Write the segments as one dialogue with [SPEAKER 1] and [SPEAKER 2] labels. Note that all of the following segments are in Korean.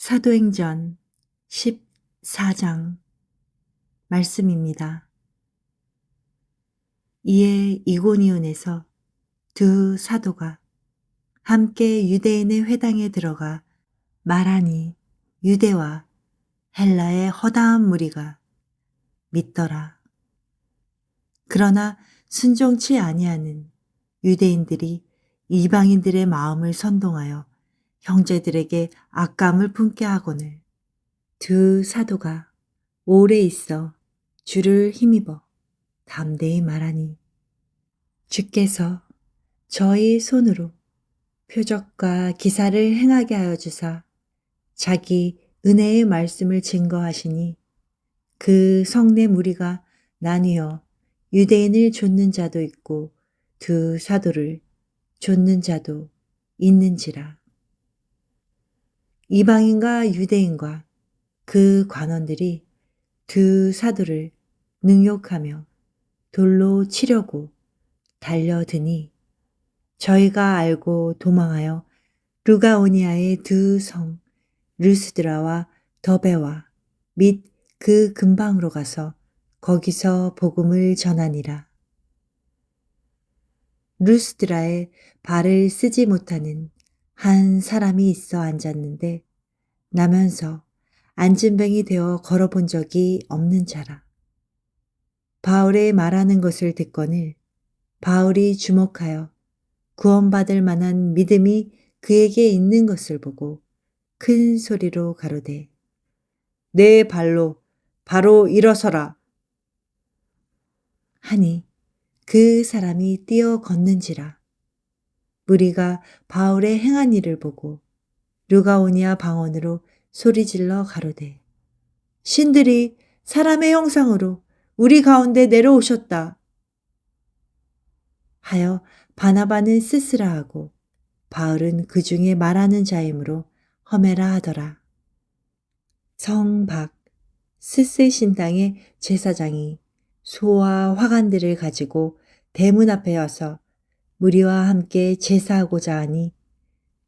[SPEAKER 1] 사도행전 14장 말씀입니다. 이에 이고니온에서 두 사도가 함께 유대인의 회당에 들어가 말하니 유대와 헬라의 허다한 무리가 믿더라. 그러나 순종치 아니하는 유대인들이 이방인들의 마음을 선동하여 형제들에게 악감을 품게 하거늘. 두 사도가 오래 있어. 주를 힘입어. 담대히 말하니. 주께서 저희 손으로 표적과 기사를 행하게 하여 주사 자기 은혜의 말씀을 증거하시니 그 성내 무리가 나뉘어 유대인을 좇는 자도 있고 두 사도를 좇는 자도 있는지라. 이방인과 유대인과 그 관원들이 두 사도를 능욕하며 돌로 치려고 달려드니 저희가 알고 도망하여 루가오니아의 두성 루스드라와 더베와 및 그 근방으로 가서 거기서 복음을 전하니라. 루스드라에 발을 쓰지 못하는 한 사람이 있어 앉았는데 나면서 앉은뱅이 되어 걸어본 적이 없는 자라. 바울의 말하는 것을 듣거늘 바울이 주목하여 구원받을 만한 믿음이 그에게 있는 것을 보고 큰 소리로 가로되 내 발로 바로 일어서라 하니 그 사람이 뛰어 걷는지라 무리가 바울의 행한 일을 보고 루가오니아 방언으로 소리질러 가로되 신들이 사람의 형상으로 우리 가운데 내려오셨다 하여 바나바는 스스라 하고 바울은 그 중에 말하는 자이므로 험해라 하더라. 성박 스스 신당의 제사장이 소와 화관들을 가지고 대문 앞에 와서 무리와 함께 제사하고자 하니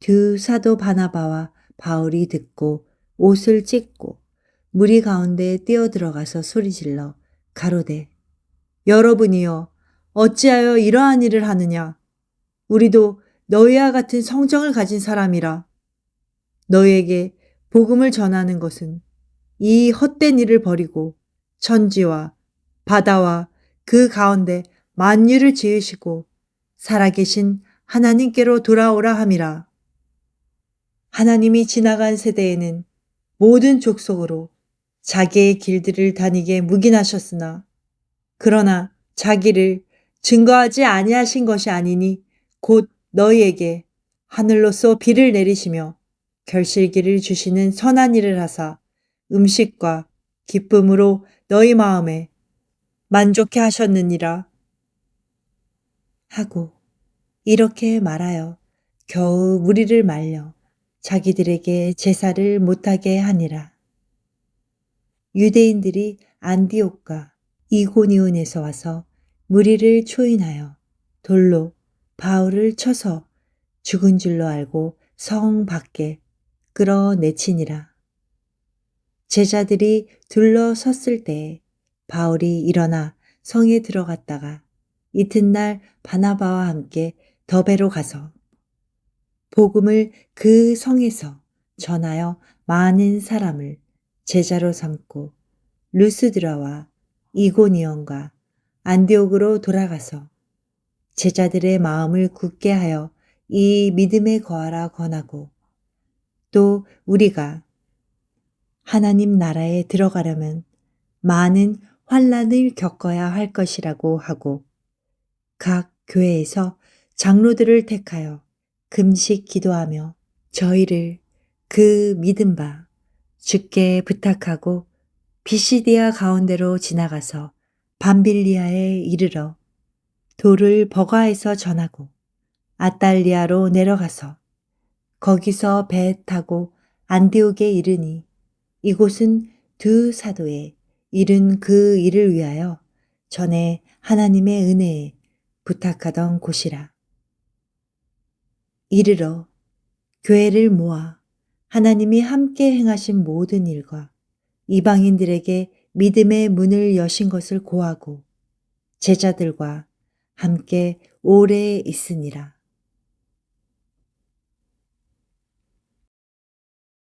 [SPEAKER 1] 두 사도 바나바와 바울이 듣고 옷을 찢고 무리 가운데 뛰어들어가서 소리질러 가로되 여러분이여 어찌하여 이러한 일을 하느냐? 우리도 너희와 같은 성정을 가진 사람이라. 너희에게 복음을 전하는 것은 이 헛된 일을 버리고 천지와 바다와 그 가운데 만유를 지으시고 살아계신 하나님께로 돌아오라 함이라. 하나님이 지나간 세대에는 모든 족속으로 자기의 길들을 다니게 묵인하셨으나 그러나 자기를 증거하지 아니하신 것이 아니니 곧 너희에게 하늘로서 비를 내리시며 결실기를 주시는 선한 일을 하사 음식과 기쁨으로 너희 마음에 만족해 하셨느니라 하고 이렇게 말하여 겨우 무리를 말려 자기들에게 제사를 못하게 하니라. 유대인들이 안디옥과 이고니온에서 와서 무리를 초인하여 돌로 바울을 쳐서 죽은 줄로 알고 성 밖에 끌어내치니라. 제자들이 둘러섰을 때 바울이 일어나 성에 들어갔다가 이튿날 바나바와 함께 더베로 가서 복음을 그 성에서 전하여 많은 사람을 제자로 삼고 루스드라와 이고니온과 안디옥으로 돌아가서 제자들의 마음을 굳게 하여 이 믿음에 거하라 권하고 또 우리가 하나님 나라에 들어가려면 많은 환란을 겪어야 할 것이라고 하고 각 교회에서 장로들을 택하여 금식 기도하며 저희를 그 믿음 바 주께 부탁하고 비시디아 가운데로 지나가서 밤빌리아에 이르러 돌을 버가에서 전하고 아달리아로 내려가서 거기서 배 타고 안디옥에 이르니 이곳은 두 사도의 이른 그 일을 위하여 전에 하나님의 은혜에 부탁하던 곳이라. 이르러 교회를 모아 하나님이 함께 행하신 모든 일과 이방인들에게 믿음의 문을 여신 것을 고하고 제자들과 함께 오래 있으니라.